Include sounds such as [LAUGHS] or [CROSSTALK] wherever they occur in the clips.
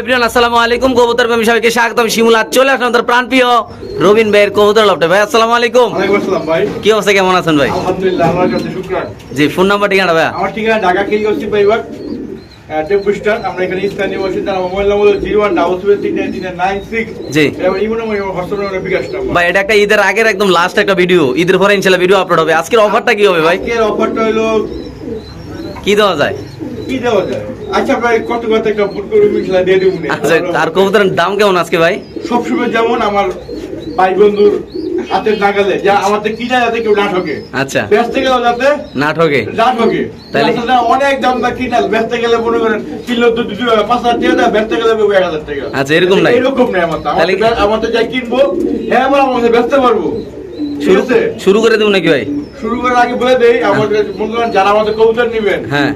Everyone আসসালামু আলাইকুম। কবুতর প্রেমী সবাইকে স্বাগতম। শিমুলা চলে আসলাম তার প্রাণপ্রিয় রবিন ভাইয়ের কবুতর লফটে ভাই আসসালামু আলাইকুম। ভাই। কি অবস্থা কেমন আছেন ভাই? আলহামদুলিল্লাহ আল্লাহর কাছে শুকরান। জি ফোন নাম্বার ঠিকানা ভাই আমার ঠিকানা ঢাকা কিলগঞ্জ পাইবার টেম্পু আমরা এখানে স্থানীয় বাসিন্দা mobile number zero one double seven তিন নাইন তিন নাইন সিক্স। জি। এবার ইমো নম্বর এবং হোয়াটসঅ্যাপ নম্বর বিকাশ নম্বর। ভাই এটা একটা ঈদের আগের একদম লাস্ট একটা ভিডিও ঈদের পরে ইনশাল্লাহ ভিডিও আপলোড হবে। আজকের অফারটা কি হবে ভাই? আজকের অফারটা হলো কি দেওয়া যায়? কি দেওয়া যায়? আচ্ছা ভাই কত কত একটা ফুট করে মিশলা দিয়ে দেবো আচ্ছা আর কবুতরের দাম কেমন আজকে ভাই? সবসময় যেমন আমার ভাই বন্ধুর হাতের নাগালে যা আমাদের কি যায় যাতে কেউ না ঠকে। আচ্ছা। ব্যস্ত গেল যাতে না ঠকে? না ঠকে। তাহলে- অনেক দাম দা কিনাল ব্যস্ত গেলে মনে করেন কিলো তো দুটো পাঁচ হাজার টাকা দেয় ব্যস্ত গেলে এক হাজার টাকা। আচ্ছা, এরকম নাই? এরকম নাই আমার তো। তাহলে আমাদের আমাদের যাই কিনবো হ্যাঁ আমরা আমাদের ব্যস্ত পারব। ঠিক শুরু আছে? শুরু করে দেবো নাকি ভাই? শুরু করার আগে বলে দেই আমাদের মনে করেন যারা আমাদের কবুতর নিবেন হ্যাঁ।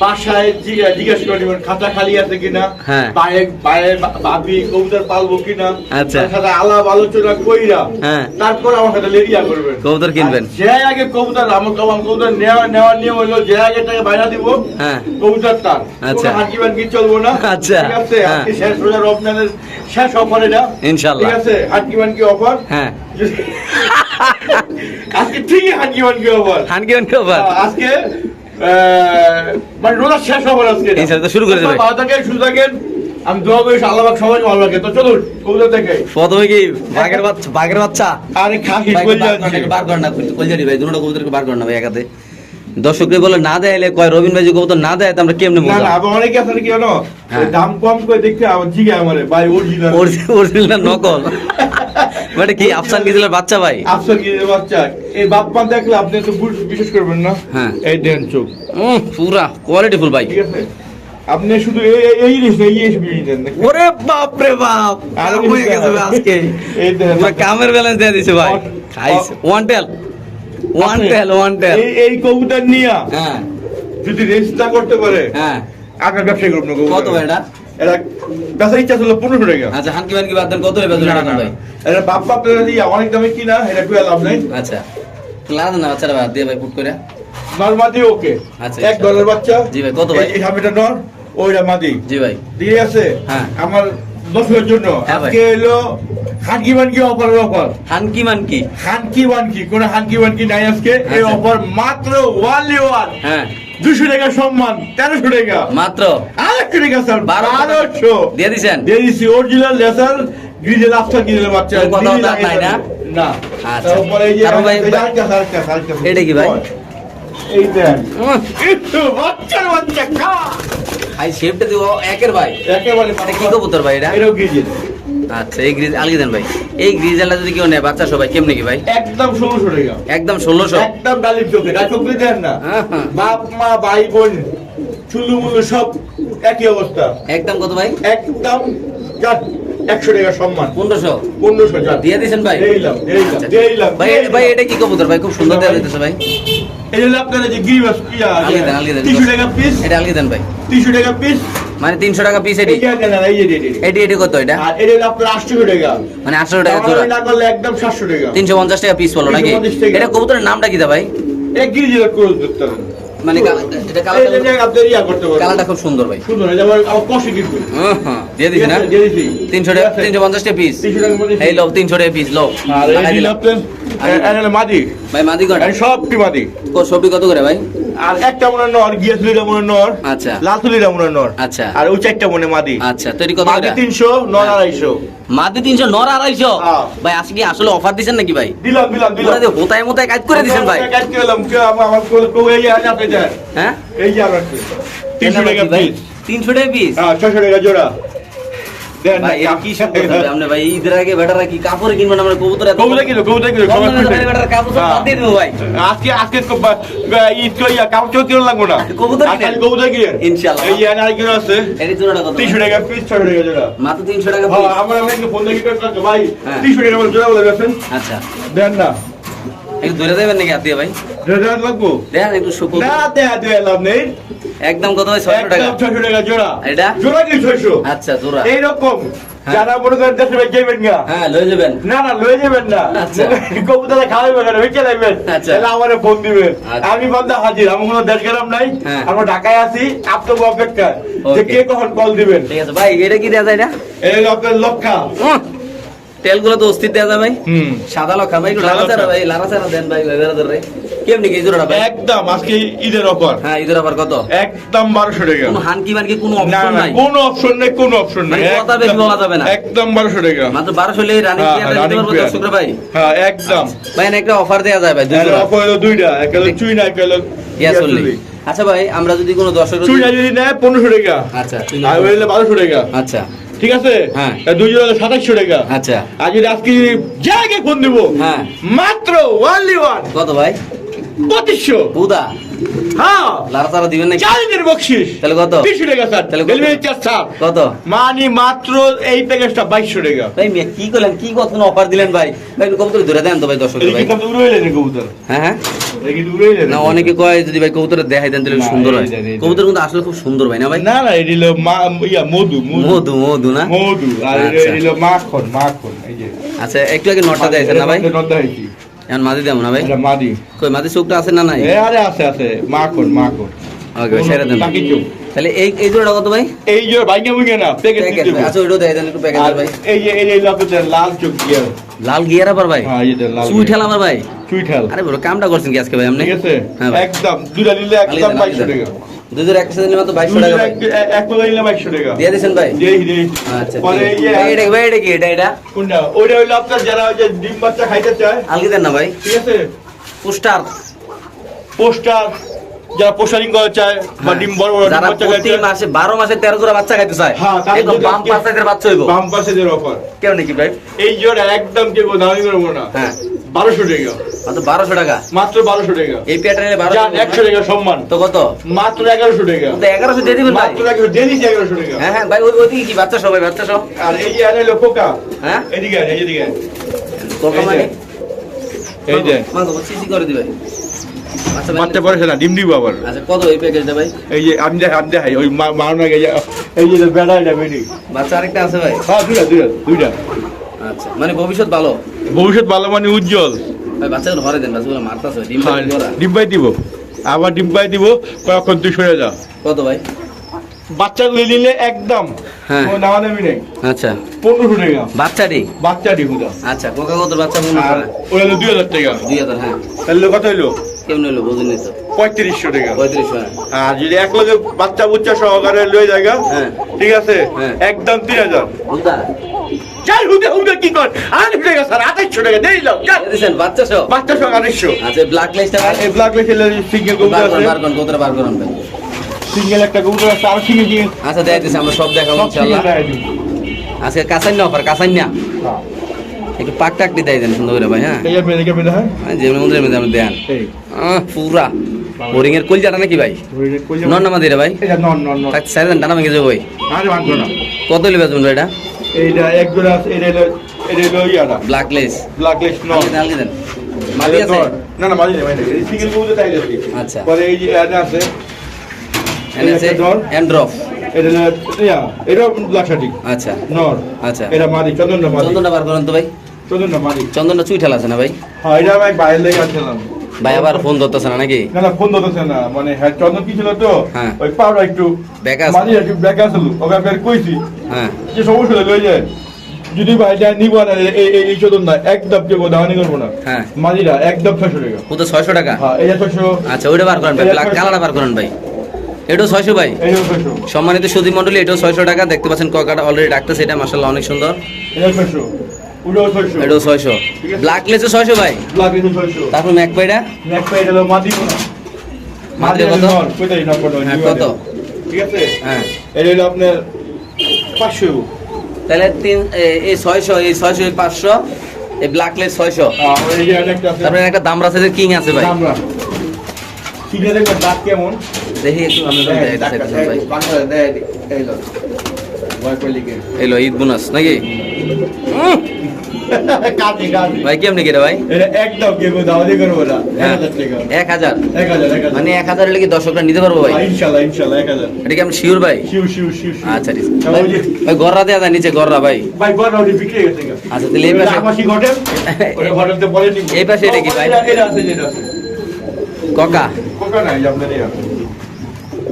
বাসায় জিজ্ঞা- জিজ্ঞেস করে নিবেন খাতা খালি আছে কিনা হ্যাঁ। পায়ে পায়ে ভাবি কবুতর পালবো কিনা আচ্ছা। সাথে আলাপ আলোচনা কইরা হ্যাঁ। তারপর আমার সাথে লেরিয়া করবেন কবুতর কিনবেন। যে আগে কবুতর আমার আমার কবুতর নেওয়া নেওয়ার নিয়ম হলো যে আগে টাকা বাইরা দিব হ্যাঁ। কবুতর তার আচ্ছা। হাঁকি বানকি চলবো না আচ্ছা। ঠিক আছে। আজকে শেষ রোজার রমজানের শেষ অফার এটা ইনশাল্লাহ। ঠিক আছে হাঁকি বানকি অফার হ্যাঁ [LAUGHS] আজকে ঠিকই হাঁকি বানকি অফার খান কেমন খবর আজকে মানে রোজা শেষ হবে আজকে। ইনশাআল্লাহ, শুরু করে দেবে। ভালো থাকেন সুস্থ থাকেন। আমি দোয়া করি আল্লাহ পাক সবাই ভালো রাখে। তো চলুন কবুতর দেখে প্রথমে কি বাঘের বাচ্চা বাঘের বাচ্চা? আরে খাসি কইলা কই বার কর না, ভাই, দুটো কবুতরকে বার কর না ভাই একাতে। দর্শকরা বলে না দেয় এলে কয় রবিন ভাই যে না দেয় আমরা কেমনে না না আবার অনেকে আছে কি জানো? হ্যাঁ। দাম কম করে দেখতে আমার জিগে আমারে ভাই অরিজিনাল অরিজিনাল না নকল। মানে কি আফসান গিয়েছিল বাচ্চা ভাই? আফসর কি রে বাচ্চা। এই বাপ মা দেখলে আপনি তো বিশ্বাস করবেন না। হ্যাঁ। এই দেন চোখ। পুরা কোয়ালিটি ফুল ভাই ঠিক আছে? আপনি শুধু এই। ওরে বাপ রে বাপ আরে হয়ে গেছে আজকে। এই কামের ব্যালেন্স দিয়ে দিছে ভাই। খাইছে one tail one tail one tail এই কবুতর নিয়া হ্যাঁ। যদি রেজিস্টার করতে পারে হ্যাঁ। আপনার ব্যবসা না কত ভাই এটা? এটা বেচার ইচ্ছা ছিল পনেরোশো টাকা। আচ্ছা হানকি বানকি বাদ দেন কত হবে না, না, ভাই? এটা বাপ বাপ দিয়া অনেক দামে কিনা এটা কুয়া লাভ নাই। আচ্ছা। লাদ না বাচ্চারা বাদ দিয়ে ভাই ফুট করে। নর্মাদি ওকে। আচ্ছা, এক আচ্ছা। ডলার বাচ্চা। জি ভাই, কত ভাই? এই- এই হামিটা নর ওইটা মাদি। জি ভাই। দিয়ে আছে? হ্যাঁ। আমার দশের জন্য। হ্যাঁ আজকে এলো হানকি বানকি অফার অফার হানকি মানকি হানকি বানকি কোন হানকি বানকি নাই আজকে। এই আচ্ছা। অফার মাত্র ওয়ানলি ওয়ান হ্যাঁ। দুশো টাকা সম্মান তেরোশো টাকা। মাত্র? আরেকশো টাকা স্যার বারোশো। দিয়ে দিছেন? দিয়ে দিচ্ছি অরিজিনাল লেসার গ্রিজেল আফটার গ্রিজেল বাচ্চা। নাই না? না। আচ্ছা। এটা কি ভাই? এই দেন। বাচ্চার বাচ্চা খা। ভাই শেপটা দিব। একের ভাই। একেবারে কি কবুতর ভাই এটা? এটাও গ্রিজেল আচ্ছা এই গ্রিজ আলগি দেন ভাই। এই গ্রিজেলটা যদি কেউ নেয় বাচ্চা সবাই কেমনে কি ভাই? একদম ষোলোশো টাকা। একদম ষোলোশো? একদম ডালিম চোখে দেন না। হ্যাঁ, হ্যাঁ। বাপ মা ভাই বোন চুলু মুলু সব একই অবস্থা। একদম কত ভাই? একদম একশো টাকা সম্মান। পনেরোশো? পনেরোশো যান দিয়ে দিছেন ভাই? আচ্ছা। ভাই ভাই এটা কি কবুতর ভাই? খুব সুন্দর দেওয়া যেতেছে ভাই। এই হলো আপনার যে গিরিবাস কি আলগি দেন তিনশো টাকা পিস এটা আলগি দেন ভাই। তিনশো টাকা পিস মানে তিনশো টাকা পিস এটি। এটি এটি কত এটা? মানে আটশো টাকা জোড়া। তিনশো পঞ্চাশ টাকা পিস বলো নাকি? এটা কবুতরের নামটা কি দা ভাই? মানে এটা কালারটা খুব সুন্দর ভাই। দিয়ে দিছি না? তিনশো টাকা তিনশো পঞ্চাশ টাকা পিস এই লো তিনশো টাকা পিস লো আর এই লাগাই দিল দিলাম। আপনার এ- এ হলো মাদি। ভাই মাদি কটা? সবটি মাদি। সবটি কত করে ভাই? আর একটা মনে নর গিয়া তুলিটা মনে নর আচ্ছা। লাল মনে নর। আচ্ছা। আর ওই চারটা মনে মাদি। আচ্ছা কত মাদি নর হ্যাঁ। মাদি নর হ্যাঁ। ভাই আজকে আসলে অফার দিছেন নাকি ভাই? দিলাম দিলাম দিলাম। পুরা হোতায় মোতায় কাজ করে দিছেন ভাই। কাজ করে কে আমার আমার কোল কোল এই যে আপনি হ্যাঁ? এই টাকা পিস তিনশো টাকা পিস হ্যাঁ ছশো টাকা জোড়া আর টাকা পিস টাকা পিস হ্যাঁ। টাকা আচ্ছা দেন না। একটু ধরে দেবেন নাকি আত্মীয় ভাই? লাগবো? দেখেন একটু শুকুর না দেয়া দেয়া লাভ নেই। একদম কত ভাই ছয়শো টাকা। একদম ছয়শো টাকা জোড়া। এটা? জোড়া কি ছয়শো। আচ্ছা জোড়া। এইরকম। হ্যাঁ। যারা মনে করেন দেশে ভাই যাবেন গা হ্যাঁ লয়ে যাবেন। না না লয়ে যাবেন না। আচ্ছা। কবুতরে খাওয়াইবে কেন বেঁচে লাগবেন আচ্ছা। তাহলে আমারে ফোন দিবেন। আচ্ছা। আমি বন্ধা হাজির আমার কোনো দেশ গেলাম নাই। হ্যাঁ। আমরা ঢাকায় আছি আপনার অপেক্ষা। যে. কে কখন কল দিবেন। ঠিক আছে ভাই এটা কি দেওয়া যায় এটা? এই আপনার লক্ষা। তেলগুলো তো অস্থির দেওয়া যায় ভাই। সাদা লক্ষা ভাই একটু লারা চারা ভাই লারা দেন ভাই ভাই। কেমনি কি জোড়াটা ভাই? একদম আজকে ঈদের অফার। হ্যাঁ ঈদের আবার কত? একদম বারোশো টাকা। কোনো হানকি মানকি কোনো অপশন নাই? কোনো অপশন নেই কোনো অপশন নেই। মানে কথা বেশি বলা যাবে না। একদম বারোশো টাকা। মাত্র বারোশো লে রানিং হ্যাঁ, কি দিতে পারব। দর্শকরা ভাই। হ্যাঁ একদম। ভাই একটা অফার দেওয়া যায় ভাই দুই জোড়া। অফার হলো দুইটা। এক হলো চুই না এক হলো আচ্ছা ভাই আমরা যদি কোনো দর্শক চুই না যদি নেয় পনেরোশো টাকা। আচ্ছা আর ওই হলো টাকা। আচ্ছা। ঠিক আছে? হ্যাঁ। দুই জোড়া সাতাশশো টাকা। আচ্ছা। আর যদি আজকে জায়গায় ফোন দিব। হ্যাঁ। মাত্র ওয়ানলি ওয়ান কত ভাই? পঁচিশশো। বুদা। হ্যাঁ। দিবেন নাকি? চার দিনের বকশিস। তাহলে কত? তিনশো টাকা স্যার। তাহলে কত? Delivery charge sir. কত? মানি মাত্র এই প্যাকেজটা বাইশশো টাকা। ভাই মিয়া কি করলেন? কি কত অফার দিলেন ভাই? ভাই কবুতর ধরে দেন তো ভাই দর্শক এটা এলেন কবুতর। হ্যাঁ হ্যাঁ। এটা না অনেকে কয় যদি ভাই কবুতর দেখাই দেন তাহলে সুন্দর হয়। কবুতর কিন্তু আসলে খুব সুন্দর ভাই না ভাই? না না এটা হলো ইয়া মধু মধু। মধু না? মধু আর এটা আচ্ছা। হলো মাখন মাখন আচ্ছা একটু আগে নটটা দিয়েছেন না ভাই? এটা হয়েছি এখন মাদি দেবো না ভাই? মাদি। কই মাদি চোখটা আছে না নাই? আরে আছে আছে। মাখন মাখন ওকে ভাই সেরে দেন। তাহলে এই এই জোড়াটা কত ভাই? এই মুখে না প্যাকেজ আচ্ছা দেন একটু ভাই। এই যে এই যে লাল চোখ দিয়ে। লাল গিয়ার আবার ভাই? হ্যাঁ লাল চুই ঠেলা আমার ভাই? চুইঠাল আরে বড় কামটা করছেন কি আজকে ভাই আপনি? ঠিক আছে। হ্যাঁ একদম দুটা নিলে একদম। টাকা দুধের সাথে নিলে মাত্র বাইশশো টাকা এক- এক করে নিলে বাইশশো টাকা। দিয়ে দিয়েছেন ভাই? আচ্ছা পরে এই যে ভাই, এটা ভাই এটা কি? এটা এটা? কোনটা? ওইটা হইল আপনার যারা ওই যে ডিম বাচ্চা খাইতে চায়। আলগি দেন না ভাই। ঠিক আছে? পোস্টার। পোস্টার যারা পোস্টারিং করা চায় বা ডিম বড় বড় যারা প্রতি মাসে বারো মাসে তেরো জোড়া বাচ্চা খাইতে চায় হ্যাঁ, একদম বাম পাশ বাচ্চা হইব? বাম পাশে অফার কেউ নাকি ভাই? এই জোড়া একদম কেউ দামি করব না। হ্যাঁ। বারোশো টাকা। মাত্র বারোশো টাকা? মাত্র বারোশো টাকা। এই একশো টাকা সম্মান। তো কত? মাত্র এগারোশো টাকা। তো এগারোশো দিয়ে দিবেন মাত্র এগারো দিয়ে দিচ্ছি এগারোশো টাকা। হ্যাঁ হ্যাঁ ভাই ওই ওইদিকে কি বাচ্চা সবাই বাচ্চা সব? আর এই যে হ্যাঁ? এদিকে এদিকে মানে? যে। সিসি করে দিবে আচ্ছা ভাই, না ডিম দিব আবার। আচ্ছা কত এই প্যাকেজটা ভাই? এই যে আমি দেখাই আমি দেখাই ওই মারুন যে- এই যে বেড়া এটা বেরি বাচ্চা আরেকটা আছে ভাই। হ্যাঁ দুইটা দুইটা দুইটা। আচ্ছা মানে ভবিষ্যৎ ভালো? ভবিষ্যৎ ভালো মানে উজ্জ্বল। ভাই বাচ্চাগুলো ঘরে দেন বাচ্চাগুলো মারতাছে ডিম ডিম পাই দিব। আবার ডিম পাই দিব কখন তুই সরে যা। কত ভাই? বাচ্চাগুলো নিলে একদম। হ্যাঁ। নামা নামি নেই। আচ্ছা। পনেরোশো টাকা। বাচ্চাটি বাচ্চা আচ্ছা কোকা কত বাচ্চা আর করে ওটা হলো দুই হাজার টাকা। দুই হাজার হ্যাঁ। তাহলে কত হইল? কেমন হলো বুঝিনি তো। পঁয়ত্রিশশো টাকা। পঁয়ত্রিশশো হ্যাঁ। আর যদি এক লগে বাচ্চা বুচ্চা সহকারে লয়ে জায়গা হ্যাঁ। ঠিক আছে? হ্যাঁ। একদম তিন হাজার। যাই হুদে হুদে কি কর। আড়াইশো টাকা স্যার আড়াইশো টাকা। দিয়েছেন আড়াইশো আচ্ছা ব্ল্যাক এই ব্ল্যাক লেখে সিঙ্গেল কবুতর বার আছে। বার করুন কতটা বার করুন সিঙ্গেল একটা কবুতর আছে আর সিঙ্গেল সিঙ্গেল আচ্ছা দেখাই দিচ্ছি আমরা সব দেখাবো দিই। আজকে কাসাইন অফার কাসাইন না। হ্যাঁ। একটু পাক টাকটি দেয় দেন সুন্দর করে ভাই হ্যাঁ। এই আপনি দেখে পেলে হ্যাঁ যে মন্দিরের মধ্যে আপনি দেন। পুরা। বোরিং এর কলজাটা নাকি ভাই? নন নামা দিয়ে ভাই? দেন টানা ভেঙে যাব ভাই কত বেচবেন ভাই এটা? এইটা এক জোড়া আছে এটা হলো এটা হলো ইয়াটা। ব্ল্যাক লেস ব্ল্যাক লিস্ট নন আলগি দেন। মাটি আছে? না না মাঝি নেই মাঝি নেই। সিঙ্গেল কবুতর তাই আছে আচ্ছা। পরে এই যে এটা আছে এনে আছে। এন্ড্রফ এটা ইয়া এটা ব্ল্যাক শার্টিং আচ্ছা। নর। আচ্ছা। এটা মাদি চন্দন না মাদি। চন্দনটা বার করেন তো ভাই। চন্দন না মাদি। চন্দনটা চুই ঠেলা আছে না ভাই? হ্যাঁ এটা আমি বাইরে লেগে আসছিলাম। ভাই আবার ফোন ধরতেছে না নাকি? না না ফোন ধরতেছে না। মানে হ্যাঁ চন্দন কি ছিল তো? হ্যাঁ। ওই পাউডার একটু ব্যাক আছে। মাঝে একটু ব্যাক আসলো ওকে কইছি। হ্যাঁ। যে সমস্যা লয়ে যায় যদি ভাই যা নিব না এই চন্দন না কেউ দাওয়ানি করব না। হ্যাঁ। মাঝিরা একদম ছশো টাকা। ও তো ছয়শো টাকা? হ্যাঁ এটা আচ্ছা ওইটা বার করেন ভাই ব্ল্যাক কালারটা বার করেন ভাই। এটাও ছয়শো ভাই? সম্মানিত সুদী মন্ডলী এটাও ছয়শো টাকা। দেখতে পাচ্ছেন ককাটা অলরেডি ডাকতেছে এটা মাসাল্লাহ অনেক সুন্দর। এটাও ছয়শো। ব্ল্যাক লেসও ছয়শো। ভাই? তারপর ম্যাক পাইটা নেক্সট পাই মাদি মাদি কত? হ্যাঁ, কত? ঠিক আছে? হ্যাঁ। এটা হলো আপনার পাঁচশো তাহলে তিন এই ছয়শো এই ছয়শো এই পাঁচশো এই ব্ল্যাক লেস ছয়শো। আর এই যে আরেকটা আছে। তারপরে একটা দামরা সাইজের কিং আছে ভাই। কেমন? দেখি একটু আমি দেখ, দাঁতটা, ভাই? এলো ঈদ বোনাস নাকি? [LAUGHS] ভাই কেমনি কেটে ভাই? একদম কেউ দাওয়াতি করব না। এক হ্যাঁ, হাজার? এক হাজার মানে এক হাজার হলে কি দর্শকরা নিতে পারব ভাই? হ্যাঁ, ইনশাল্লাহ ইনশাল্লাহ এক হাজার। এটা কি আমি শিওর ভাই? আচ্ছা ভাই গররা দেয়া যায় নিচে গররা ভাই। ভাই বড় ওটি বিক্রি হয়ে গেছে আচ্ছা তাহলে এই পাশে হোটেল। ওটা হোটেলতে বলে নি এই পাশে এটা কি ভাই? এটা এটা আছে যেটা আছে। ককা? কোকা নাই আপনার এটা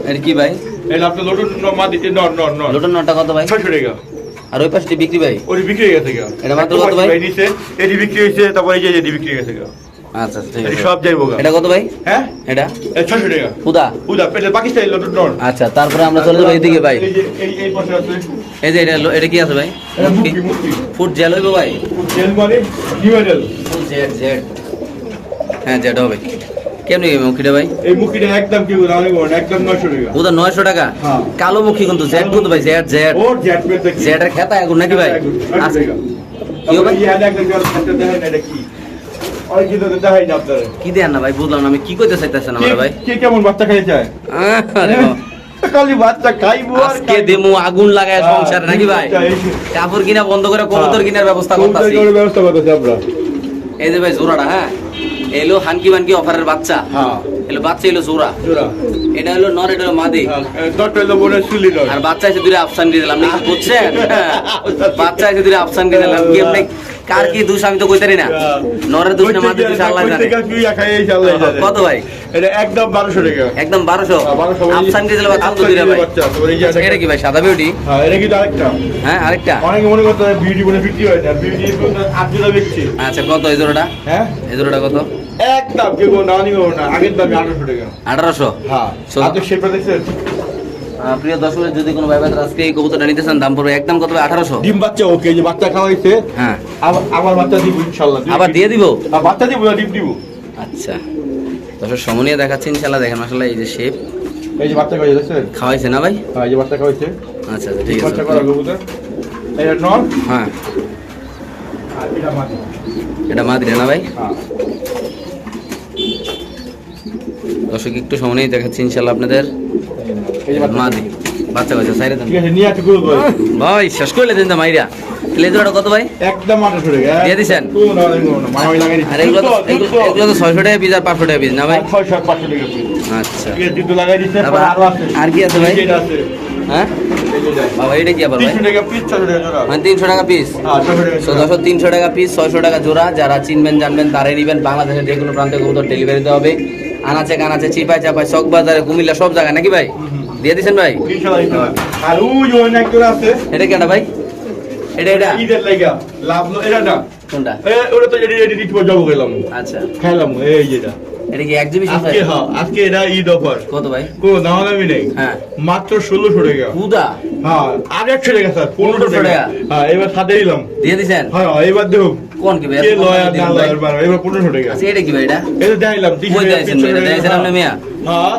এটা কি ভাই? এটা আপনার লটুন লোটন কত ভাই? ছয়শো টাকা। আর ওই পাশে বিক্রি ভাই? ওটি বিক্রি হয়ে গেছে গা। এটা মাত্র কত ভাই? নিচে এটি বিক্রি হয়েছে তারপরে এই যে এটি বিক্রি হয়ে গেছে গা। আচ্ছা ঠিক আছে। সব যাইবো এটা কত ভাই? হ্যাঁ? এটা? টাকা। পাকিস্তানি লটুন আচ্ছা তারপরে আমরা চলে যাব এইদিকে ভাই। এই যে এই এই পাশে আছে। এই যে এটা এটা কি আছে ভাই? ফুড জেল হইব ভাই? জেল মানে নিউডেল জেড জেড হ্যাঁ জেড হবে। কেমনি মুখিটা ভাই? এই মুখিটা একদম কি বলে একদম নয়শো টাকা। ওটা নয়শো টাকা? হ্যাঁ। কালো মুখী কিন্তু জেড কিন্তু ভাই জেড জেড পেট দেখি জেডের খেতা এখন নাকি ভাই? আচ্ছা, কি হবে? কি? দেন না ভাই বুঝলাম না আমি কি করতে চাইতেছেন আমার ভাই? কে কেমন বাচ্চা খাই যায় আরে খালি বাচ্চা খাইবো আজকে দেমু আগুন লাগায় সংসার নাকি ভাই? কাপড় কিনা বন্ধ করে কবুতর কিনার ব্যবস্থা করতেছি। ব্যবস্থা করতেছি আমরা। এই যে ভাই জোড়াটা হ্যাঁ? এলো হানকি বানকি অফারের বাচ্চা। হ্যাঁ। এলো বাচ্চা এলো জোড়া। এটা হলো নর এটা হলো মাদি। নয় আর বাচ্চা এসে দূরে আফসান দিয়ে দিলাম বুঝছেন? হ্যাঁ। [LAUGHS] বাচ্চা এসে দূরে আফসান দিয়ে দিলাম কি আপনি কার কি দোষ আমি তো কইতারি না। নরের দোষ না মাদের দোষ আল্লাহ জানে। কত ভাই? এটা একদম বারোশো টাকা। একদম বারোশো? বারোশো আফসান দিয়ে দিলে বাচ্চা তো দূরে ভাই। যে এটা কি ভাই সাদা বিউটি হ্যাঁ এটা কিন্তু আরেকটা। হ্যাঁ আরেকটা? অনেকে মনে করতে বিউটি বলে বিক্রি হয় না বিউটি আটজোড়া বিক্রি। আচ্ছা কত এই জোড়াটা? হ্যাঁ? এই জোড়াটা কত? একদম কেউ না নিব না আগের দামে আঠারোশো টাকা? আঠারোশো? হ্যাঁ। So- আপনি শেপটা দেখছেন? প্রিয় দর্শক যদি কোনো ভাই আজকে এই কবুতরটা নিতে চান দাম পড়বে একদম কত? আঠারোশো। ডিম বাচ্চা ওকে যে বাচ্চা খাওয়াইছে হ্যাঁ। আবার বাচ্চা দিব ইনশাল্লাহ। আবার দিয়ে দিব? বাচ্চা দিব ডিম দিব। আচ্ছা। দর্শক সমনিয়া দেখাচ্ছি ইনশাল্লাহ দেখেন আসলে এই যে শেপ এই যে বাচ্চা খাওয়াইছে দেখছেন খাওয়াইছে না ভাই? হ্যাঁ এই যে বাচ্চা খাওয়াইছে আচ্ছা আচ্ছা ঠিক আছে। বাচ্চা করা কবুতর। এটা নর। হ্যাঁ। আর এটা মাদি এটা মা দিলে না ভাই? হ্যাঁ। দর্শক একটু সময় দেখাচ্ছি ইনশাল্লাহ আপনাদের। বাচ্চা বাচ্চা সাইরে দেন। ভাই শেষ করলে দিন মাইরা। কত ভাই? একদম আঠারোশো টাকা দিয়ে দিছেন? তো না দিব না মামাই লাগাই দিচ্ছে আর এগুলো তো এগুলো- এগুলো তো ছয়শো টাকা পিস আর পাঁচশো টাকা পিস না ভাই? ছয়শো পাঁচশো টাকা আচ্ছা। আরও কি আছে ভাই? হ্যাঁ? এটা। বাবা এটা কি আবার ভাই? তিনশো টাকা পিস ছশো মানে তিনশো টাকা পিস? হ্যাঁ ছশো তিনশো টাকা পিস ছয়শো টাকা জোড়া। যারা চিনবেন জানবেন তারাই নিবেন। বাংলাদেশের যে কোনো প্রান্তে কবুতর ডেলিভারি দেওয়া হবে। আনাচে কানাচে চিপাই চাপাই চক বাজারে কুমিল্লা সব জায়গায় নাকি ভাই? দিয়ে দিছেন ভাই? এটা ভাই? এটা এটা? ঈদের লাগা লাভ এটা না। কোনটা? ওটা তো এডি এডি দিতে জব গেলাম। আচ্ছা। এই যেটা এটা। কি এক্সিবিশন আজকে হ্যাঁ আজকে এটা ঈদ অফার। কত ভাই? দাম দামি নেই। হ্যাঁ। মাত্র ষোলোশো টাকা। পুদা হ্যাঁ। আর একশো টাকা স্যার পনেরোশো 1500 টাকা টাকা। হ্যাঁ এবার সাথে দিলাম। দিয়ে দিছেন? হ্যাঁ এবার কোন কি ভাই? কে না এবার পনেরোশো টাকা আচ্ছা এটা কি ভাই এটা? এটা দেখাইলাম তিনশো টাকা ভাই? এটা আপনি মিয়া? হ্যাঁ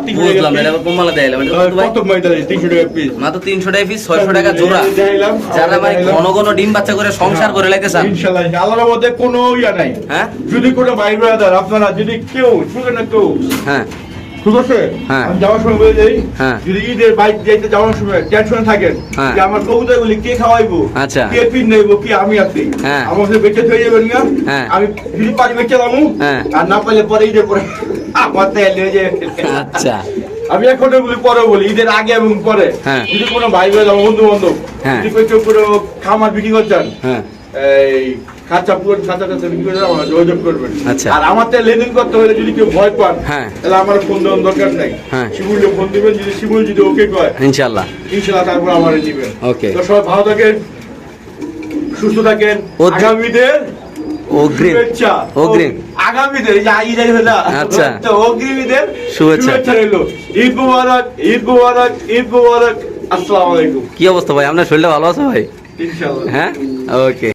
এটা। কত ভাই? টাকা পিস। মাত্র তিনশো টাকা পিস ছয়শো টাকা জোড়া। দেখাইলাম যারা ভাই ঘন ঘন ডিম বাচ্চা করে সংসার করে ইনশাল্লাহ আল্লাহর মধ্যে কোনো ইয়া নাই। হ্যাঁ? যদি কোনো ভাই ব্রাদার আপনারা যদি কেউ শুনে না কেউ হ্যাঁ। ঠিক আছে হ্যাঁ। আমি যাওয়ার সময় বলে যাই হ্যাঁ। যদি ঈদের বাইক যাইতে যাওয়ার সময় টেনশনে থাকেন হ্যাঁ। যে আমার কবুতর গুলি কে খাওয়াইবো আচ্ছা। কে পিন নেব কি আমি আছি। আমার সাথে বেঁচে হয়ে যাবেন না। আমি যদি পারি বেঁচে যাব। আর না পারলে পরে ঈদের পরে আমার আচ্ছা আমি এখন বলি পরে বলি ঈদের আগে এবং পরে। যদি কোনো ভাই ভাই বন্ধু বান্ধব। যদি কেউ কোনো খামার বিক্রি করছেন এই পুরো খাঁচা খাঁচা বিক্রি করে আমার যোগাযোগ করবেন। আচ্ছা। আর আমার লেনদেন করতে হলে যদি কেউ ভয় পান হ্যাঁ। তাহলে আমার ফোন দেওয়ার দরকার নাই। হ্যাঁ। ফোন দিবেন যদি শিমুল যদি ওকে কয় তারপর আমার দিবেন Okay. তো সবাই ভালো থাকেন সুস্থ থাকেন। অগ্রিম অগ্রিম আগামীদের এই যে ঈদের আচ্ছা। তো অগ্রিম ঈদের। শুভেচ্ছা রইল। ঈদ মুবারক ঈদ মুবারক ঈদ মুবারক। আসসালামু আলাইকুম। কি অবস্থা ভাই? আপনার শরীরটা ভালো আছে ভাই? ইনশাআল্লাহ। হ্যাঁ? ওকে